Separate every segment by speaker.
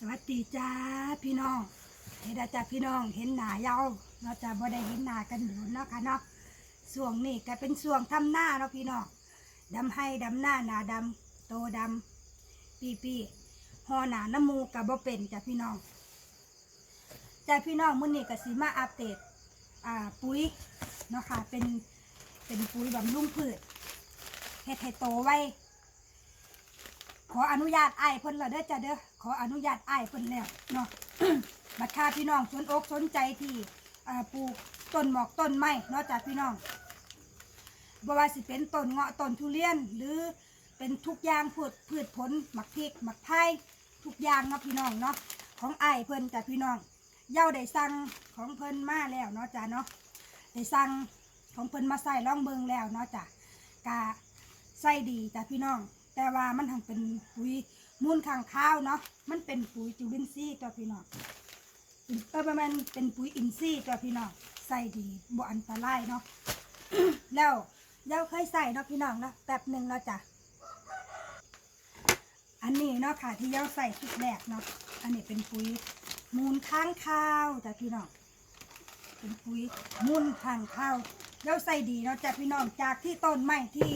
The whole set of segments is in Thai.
Speaker 1: สวัสดีจ้าพี่น้องเห็นจ้าพี่น้องเห็นหนาเยาเราจะบ่ได้เห็นหนากันอยู่เนาะค่ะเนาะส่วงนี้ก็เป็นส่วงทำหน้าเนาะพี่น้องดำให้ดำหน้าหนาดำโตดำปีปีหอหนาน้ำมูกับบ่เป็นจ้าพี่น้องจ้าพี่น้องมื้อนี้ก็สิมาอัปเดตอ่าปุ๋ยเนาะค่ะเป็นเป็นปุ๋ยบำรุงพืชเฮ็ดให้โตไวขออนุญาตไอ้เพิ่นละเด้อจ้ะเด้อ ขออนุญาตไอ้ายเพิ่นแล้วเนาะ บัดค่าพี่น้องสนอกสนใจที่อ่าปลูกต้นหมอกต้นไม้เนาะจ้ะพี่น้องบ่ว่าสิเป็นต้นเงาะต้นทุเรียน หรือเป็นทุกอย่างพืชพืชผลหมักพริกหมักไทยทุกอย่างเนาะพี่น้องเนาะของไอ้ายเพิ่นจ้ะพี่น้องเย้าได้สั่งของเพิ่นมาแล้วเนาะจ้ะเนาะได้สั่งของเพิ่นมาใส่ล่องเบิงแล้วเนาะจ้ะกะใส่ดีจ้ะพี่น้อง แต่ว่ามันทางเป็นปุ๋ย มูลข้างข้าวเนาะมันเป็นปุ๋ยจุลินทรีย์ตัวพี่น้องเออประมาณเป็นปุ๋ยอินทรีย์ตัวพี่น้องใส่ดีบ่อันตรายเนาะแล้วเย้าเคยใส่เนาะพี่น้องเนาะแป๊บหนึ่งเนาจะอันนี้เนาะค่ะที่เย้าใส่ชุดแรกเนาะอันนี้เป็นปุ๋ยมูลข้างข้าวจ้ะพี่น้องเป็นปุ๋ยมุ่นทางข้าวแล้วใส่ดีเนาะจากพี่น้องจากที่ต้นไม้ที่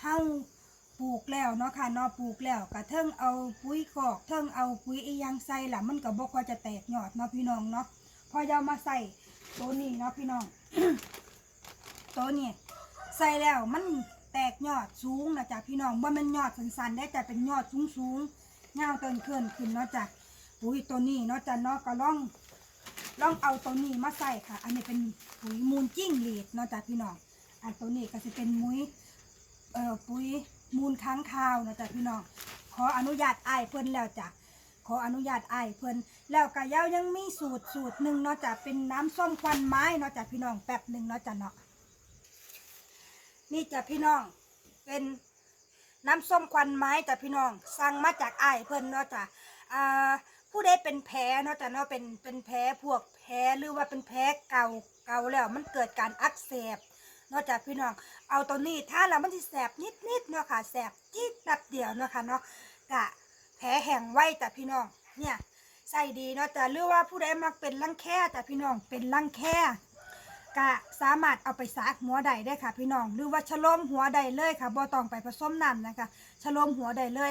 Speaker 1: เฮา ปลูกแล้วเนาะค่ะเนาะปลูกแล้วก็เทิงเอาปุ๋ยคอกเทิงเอาปุ๋ยอียังใส่ละมันก็บ่ค่อยจะแตกยอดเนาะพี่น้องเนาะพอจะเอามาใส่ตัวนี้เนาะพี่น้อง ตัวนี้ใส่แล้วมันแตกยอดสูงนะจ๊ะพี่น้องว่ามันยอดสั้นๆได้แต่เป็นยอดสูงๆเงาเตินเคลื่อนขึ้นเนาะจ้ะปุ๋ยตัวนี้เนาะจ้ะเนาะก็ล่องล่องเอาตัวนี้มาใส่ค่ะ อันนี้เป็นปุ๋ยมูลจิ้งหรีดเนาะจ้ะพี่น้องอันตัวนี้ก็จะเป็นมุ้ยเอ่อปุ๋ย มูลค้างคาวเนาะจ้ะพี่น้อง ขออนุญาตไอ้เพิ่นแล้วจ้ะ ขออนุญาตไอ้เพิ่นแล้วก็เย้ายังมีสูตรสูตรหนึ่งเนาะจ้ะเป็นน้ำส้มควันไม้เนาะจ้ะพี่น้องแป๊บหนึ่งเนาะจ้ะเนาะ นี่จ้ะพี่น้อง เป็นน้ำส้มควันไม้จ้ะพี่น้อง สั่งมาจากไอ้เพิ่นเนาะจ้ะอ่าผู้ใดเป็นแผลเนาะจ้ะเนาะเป็นเป็นแผลพวกแผลหรือว่าเป็นแผลเก่าเก่าแล้วมันเกิดการอักเสบ เนาะจ้ะพี่น้อง เอาตัวนี้ถ้าแล้วมันจะแสบนิดนิดๆเนาะค่ะแสบจี๊ดนับเดียวเนาะค่ะเนาะกะแผลแห้งไวจ้ะพี่น้อง เนี่ยใส่ดีเนาะจ้ะหรือว่าผู้ใดมักเป็นรังแค่จ้ะพี่น้อง เป็นรังแค่กะสามารถเอาไปสากหัวใดได้ค่ะพี่น้อง หรือว่าชะโลมหัวใดเลยค่ะบ่ต้องไปผสมน้ำนะคะชะโลมหัวใดเลย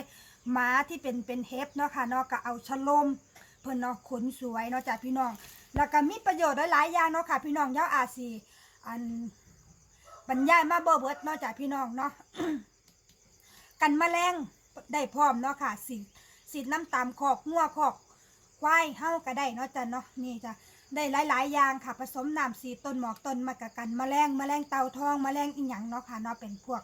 Speaker 1: หมาที่เป็นเป็นเฮปเนาะค่ะเนาะก็เอาชะโลมเพิ่นเนาะขนสวยเนาะจ้ะพี่น้อง แล้วก็มีประโยชน์หลายๆอย่างเนาะค่ะพี่น้องอยาอาจสีอัน บรรยายมาบ่เบิดเนาะจ้ะพี่น้องเนาะกันแมลงได้พร้อมเนาะค่ะสีสีน้ำตามขอกงัวขอกควายเฮาก็ได้เนาะจ้ะเนาะนี่จ้ะได้หลาย ๆ อย่างค่ะ ผสมน้ำสีต้นหมอกต้นมะกะกันแมลงแมลงเต่าทองแมลงอีหยังเนาะค่ะเนาะเป็นพวก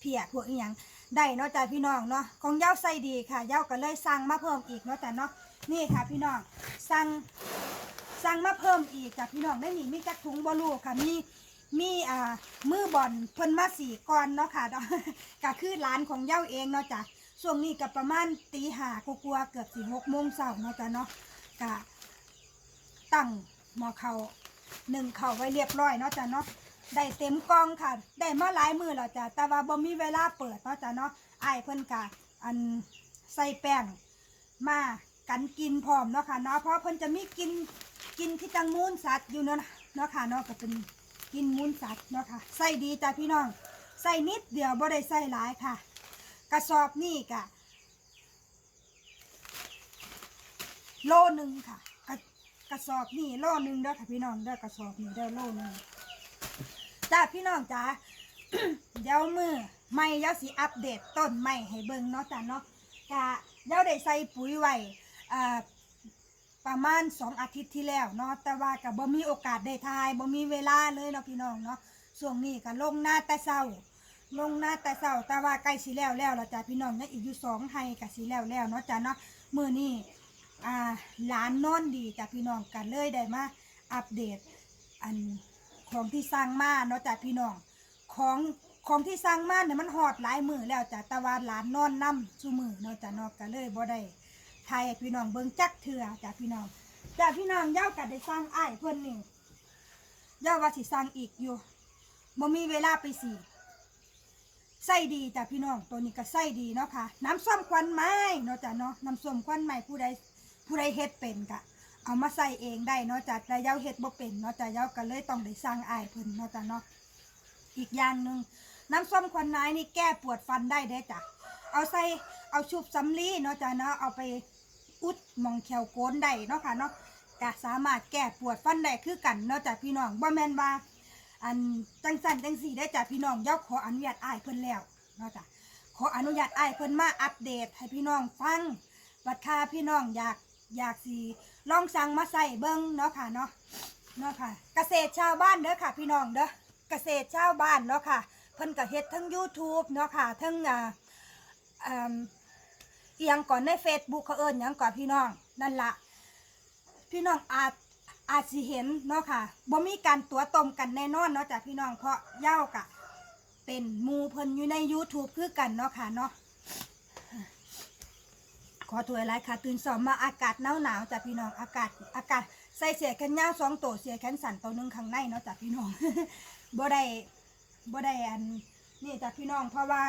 Speaker 1: เพียพวกอีหยังได้เนาะจ้ะพี่น้องเนาะของเย้าใส่ดีค่ะเย้าก็เลยสั่งมาเพิ่มอีกเนาะจ้ะเนาะนี่ค่ะพี่น้องสั่งสั่งมาเพิ่มอีกจ้ะพี่น้องได้นี่มีจักถุงบอลูค่ะมี มีอ่ามือบอลเพิ่นมาสี่ก้อนเนาะค่ะก็คือร้านของเย้าเองเนาะจ้ะช่วงนี้ก็ประมาณตีห้ากลัวเกือบสี่หกโมงเช้าเนาะจ้ะเนาะกะตั้งหม้อเขาวหนึ่งเข่าวไว้เรียบร้อยเนาะจ้ะเนาะได้เต็มกองค่ะ ได้มาหลายมือแล้วจ้ะแต่ว่าบ่มีเวลาเปิดเนาะจ้ะเนาะไอ้เพิ่นกะอันใส่แป้งมากันกินพร้อมเนาะค่ะเนาะเพราะเพิ่นจะมีกินกินที่จังมูลสัตว์อยู่เนาะเนาะค่ะเนาะก็เป็น กินมูลสัตว์เนาะค่ะใส่ดีจ้ะพี่น้องใส่นิดเดียวบ่ได้ใส่หลายค่ะ กระสอบนี่กะโลหนึ่งค่ะ กระกระสอบนี่โลหนึ่งเด้อค่ะพี่น้องเด้อกระสอบนี่เด้อโลหนึ่งจ้าพี่น้องจ้าเดี๋ยวมือไม่เดี๋ยวสิอัปเดตต้นไม่ให้เบิ่งเนาะจ้าเนาะกะเดี๋ยวได้ใส่ปุ๋ยไว้อ่า ประมาณสองอาทิตย์ที่แล้วเนาะแต่ว่ากับบ่มีโอกาสได้ทายบ่มีเวลาเลยเนาะพี่น้องเนาะช่วงนี้ก็ลงหน้าแต่เช้า ลงหน้าแต่เช้าแต่ว่าใกล้สิแล้วแล้วแล้วจ้าพี่น้องยังอีกอยู่สองไฮกับสิแล้วแล้วเนาะจ้าเนาะมื้อนี้อ่าหลานนอนดีจากพี่น้องกันเลยได้มาอัปเดตอันของที่สร้างมาเนาะจากพี่น้องของของที่สร้างมาเนี่ยมันหอดหลายมือแล้วจ้ะแต่ว่าหลานนอนนํชูมือเนาะจ้ะเนาะกันเลยบ่ได้ ไทยให้พี่น้องเบิ่งจักเถื่อจากพี่น้องจากพี่น้องย่ากันได้สร้างอ้ายเพิ่นนี่ย่าว่าสิสร้างอีกอยู่บ่มีเวลาไปสิใส่ดีจ้ะพี่น้องตัวนี้ก็ใส่ดีเนาะค่ะ น้ำส้มควันไม้เนาะจ้ะเนาะน้ำส้มควันไม้ผู้ใดผู้ใดเฮ็ดเป็นกะเอามาใส่เองได้เนาะจ้ะแต่เย้าเฮ็ดบ่เป็นเนาะจ้ะเย้าก็เลยต้องได้สั่งอ้ายเพิ่นเนาะจ้ะเนาะอีกอย่างหนึ่งน้ำส้มควันไม้นี่แก้ปวดฟันได้เด้จ้ะเอาใส่เอาชุบสำลีเนาะจ้ะเนาะเอาไป อุดมองแขวโกนได้เนาะค่ะเนาะก็สามารถแก้ปวดฟันได้คือกันเนาะจ้ะพี่น้องบ่แม่นว่าอันจังสันจังสีได้จ้ะพี่น้องย้าขออนุญาตอ้ายเพิ่นแล้วเนาะจ้ะขออนุญาตอ้ายเพิ่นมาอัปเดตให้พี่น้องฟังบัดค่าพี่น้องอยากอยากสิลองสั่งมาใส่เบิ่งเนาะค่ะเนาะเนาะค่ะ เกษตรชาวบ้านเด้อค่ะ พี่น้องเด้อเกษตรชาวบ้านเนาะค่ะเพิ่นก็เฮ็ดทั้ง YouTube เนาะค่ะทั้งอ่าอ่า เอียงก่อนใน Facebook เขาเอิ้นยังก่อนพี่น้องนั่นละพี่น้องอาจอาจสิเห็นเนาะค่ะบ่มีการตัวตมกันแน่นอนเนาะจ้ะพี่น้องเพราะเย้ากะ เป็นมูเพิ่นอยู่ใน YouTube คือกันเนาะค่ะเนาะขอถวยหลยค่ะ ตื่นสอบมาอากาศหนาวหนาวจ้ะพี่น้องอากาศอากาศใส่เสียแขนยาวสองตัวเสียแขนสั้นตัวหนึงข้างในเนาะจ้ะพี่น้องบ่ได้บ่ได้อันนี่จ้ะพี่น้องเพราะว่า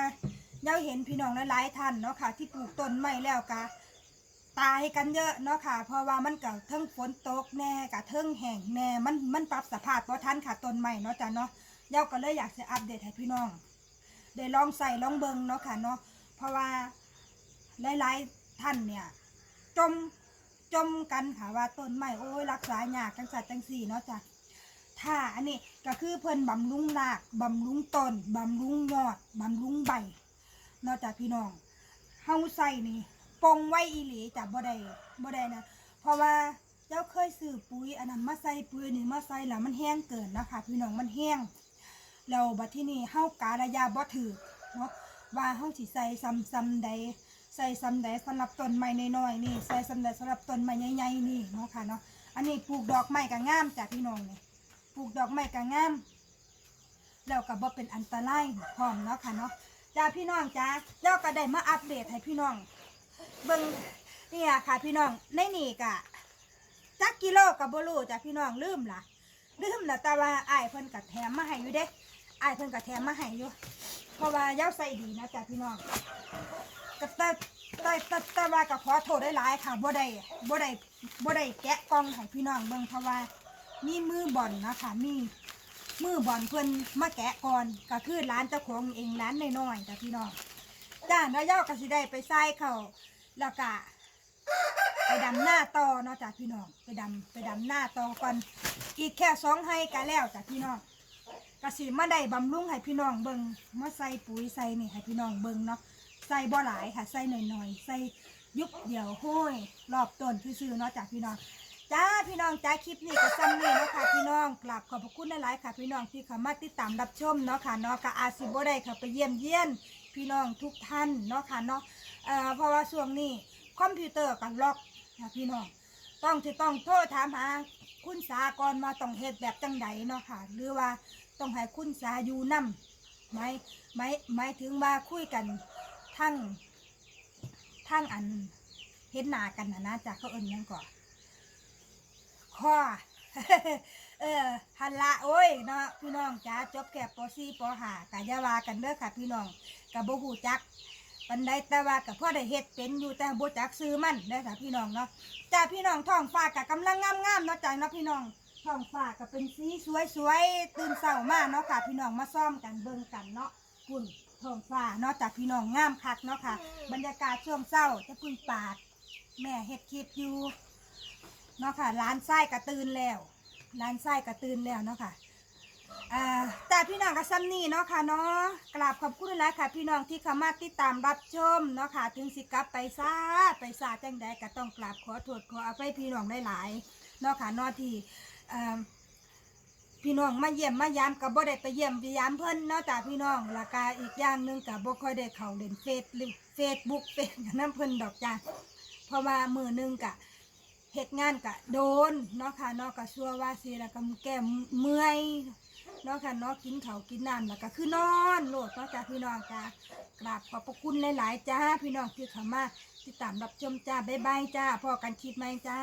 Speaker 1: เย้าเห็นพี่น้องหลายๆท่านเนาะค่ะ ที่ปลูกต้นไม้แล้วกะตายกันเยอะเนาะค่ะ เพราะว่ามันก็เทิงฝนตกแน่กะเทิงแห้งแน่มันมันปรับสภาพบ่ทันค่ะต้นไม้เนาะจ้ะเนาะเย้าก็เลยอยากจะอัปเดตให้พี่น้องได้ลองใส่ลองเบิงเนาะค่ะเนาะเพราะว่าหลายๆท่านเนี่ยจมจมกันค่ะว่าต้นไม้โอ้ยรักษายากจังสัตว์จังสี่เนาะจ้ะถ้าอันนี้ก็คือเพิ่นบำรุงรากบำรุงต้นบำรุงยอดบำรุงใบ เนาะจ้ะพี่น้องเฮาใส่นี่ปงไว้อีหลีจ้ะบ่ได้บ่ได้นะ เพราะว่าเจ้าเคยซื้อปุ๋ยอันนั้นมาใส่ปุ๋ยนี่มาใส่แล้วมันแห้งเกินนะคะ พี่น้องมันแห้งแล้วบัดที่นี่เฮาการะยาบ่ถือเนาะว่าเฮาสิใส่ซ้ำซ้ำใดใส่ซ้ำใดสำหรับต้นไม้น้อยๆนี่ใส่ซ้ำใดสำหรับต้นไม้ใหญ่ๆนี่เนาะค่ะเนาะอันนี้ปลูกดอกไม้ก็งามจ้ะพี่น้องนี่ปลูกดอกไม้ก็งามแล้วก็บ่เป็นอันตรายพร้อมเนาะค่ะเนาะ จ้าพี่น้องจ้าแล้วก็ได้มาอัปเดตให้พี่น้อง เบิ่งเนี่ยค่ะพี่น้องในนี่ก็จักกิโลกับบ่รู้จ้ะพี่น้องลืมละลืมล้วแต่ว่าอ้เพิ่นก็แถมมาให้อยู่เด้อ้เพิ่นก็แถมมาให้อยู่เพราะว่าเย้าใส่ดีนะจ๊ะพี่น้องก็แต่แต่แต่แต่ว่าก็ขอโทษได้หลายค่ะบ่ได้บ่ได้บ่ได้แกะกล่องให้พี่น้องเบิ่งเพราะว่ามีมือบอลนะคะมี มือบอลเพิ่นมาแกะก่อนก็คือร้านเจ้าของเองร้านน้อยๆจ้ะพี่น้องจ้าแล้วย้าก็สิได้ไปใส่เขาแล้วก็ไปดำหน้าต่อเนาะจ้ะพี่น้องไปดำไปดำหน้าต่อก่อนอีกแค่สองให้กันแล้วจ้ะพี่น้องกสิมาได้บำรุงให้พี่น้องเบิงมาใส่ปุ๋ยใส่นี่ให้พี่น้องเบิงเนาะใส่บ่หลายค่ะใส่หน่อยๆใส่ยุบเดียวห้อยรอบต้นซื่อๆเนาะจ้ะพี่น้อง จ้าพี่น้องจ้าคลิปนี้ก็ซ้ำนี่เนาะค่ะพี่น้องกราบขอบพระคุณหลายๆค่ะ พี่น้องที่เข้ามาติดตามรับชมเนาะค่ะเนาะก็อาจสิบ่ได้ค่ะไปเยี่ยมเยียนพี่น้องทุกท่านเนาะค่ะเนาะเอ่อเพราะว่าช่วงนี้คอมพิวเตอร์กันล็อกค่ะพี่น้องต้องจะต้องโทษถามหาคุณสากรมาต้องเฮ็ดแบบจังใดเนาะค่ะหรือว่าต้องให้คุณสาอยู่นำไหมไหมหมายถึงว่าคุยกันทั้งทั้งอันเห็นหน้ากันนะนะจากเขาเอิ้นยังก่อน ข้อเออหันละโอ้ยเนาะพี่น้องจ้าจบแก่ป .4 ป .5 กะยาว่ากันเด้อค่ะ พี่น้องกะบ่ฮู้จักปันไดแต่ว่ากับพ่อได้เฮ็ดเป็นอยู่แต่บ่จักซื้อมันได้อค่ะพี่น้องเนาะจ้าพี่น้องท้องฟ้ากับกำลังงามๆเนาะจ้าเนาะพี่น้องท้องฟ้าก็เป็นสีสวยๆตื่นเช้ามาเนาะค่ะ พี่น้องมาซ่อมกันเบิ่งกันเนาะคุณท้องฟ้าเนาะจ้าพี่น้องงามคักเนาะค่ะ บรรยากาศช่วงเช้าจะพึ่งปาด แม่เฮ็ดคลิปอยู่ เนาะค่ะร้านไส้กระตื่นแล้วร้านไส้กระตื่นแล้วเนาะค่ะแต่พี่น้องกับซัมนี่เนาะค่ะเนาะกราบขอบคุณหลายค่ะ พี่น้องที่เข้ามาติดตามรับชมเนาะค่ะ ถึงสิกลับไปซาไปซาจังใดก็ต้องกราบขอโทษขออภัยพี่น้องหลายๆเนาะค่ะเนาะที่พี่น้องมาเยี่ยมมายามกับบ่ได้ไปเยี่ยมไปยามเพิ่นเนาะจ้ะพี่น้องแล้วก็อีกอย่างหนึ่งกับบ่ค่อยได้เข้าเล่นเฟซหรือเฟซบุ๊กเป็นน้ำเพิ่นดอกจ้ะเพราะว่ามือหนึงกะ เหตุงานกะโดนเนาะค่ะเนาะกะชัวว่าสิแล้วก็แก้เมื่อยเนาะค่ะเนาะกินเขาวกินน้ำแล้วก็คือนอนโลดเนาะจ้าพี่น้องจ้ากราบขอบพระคุณหลาย ๆ จ้าพี่น้องที่เข้ามาติดตามรับชมจ้าบ๊ายบายจ้าพอกันคลิปไหมจ้า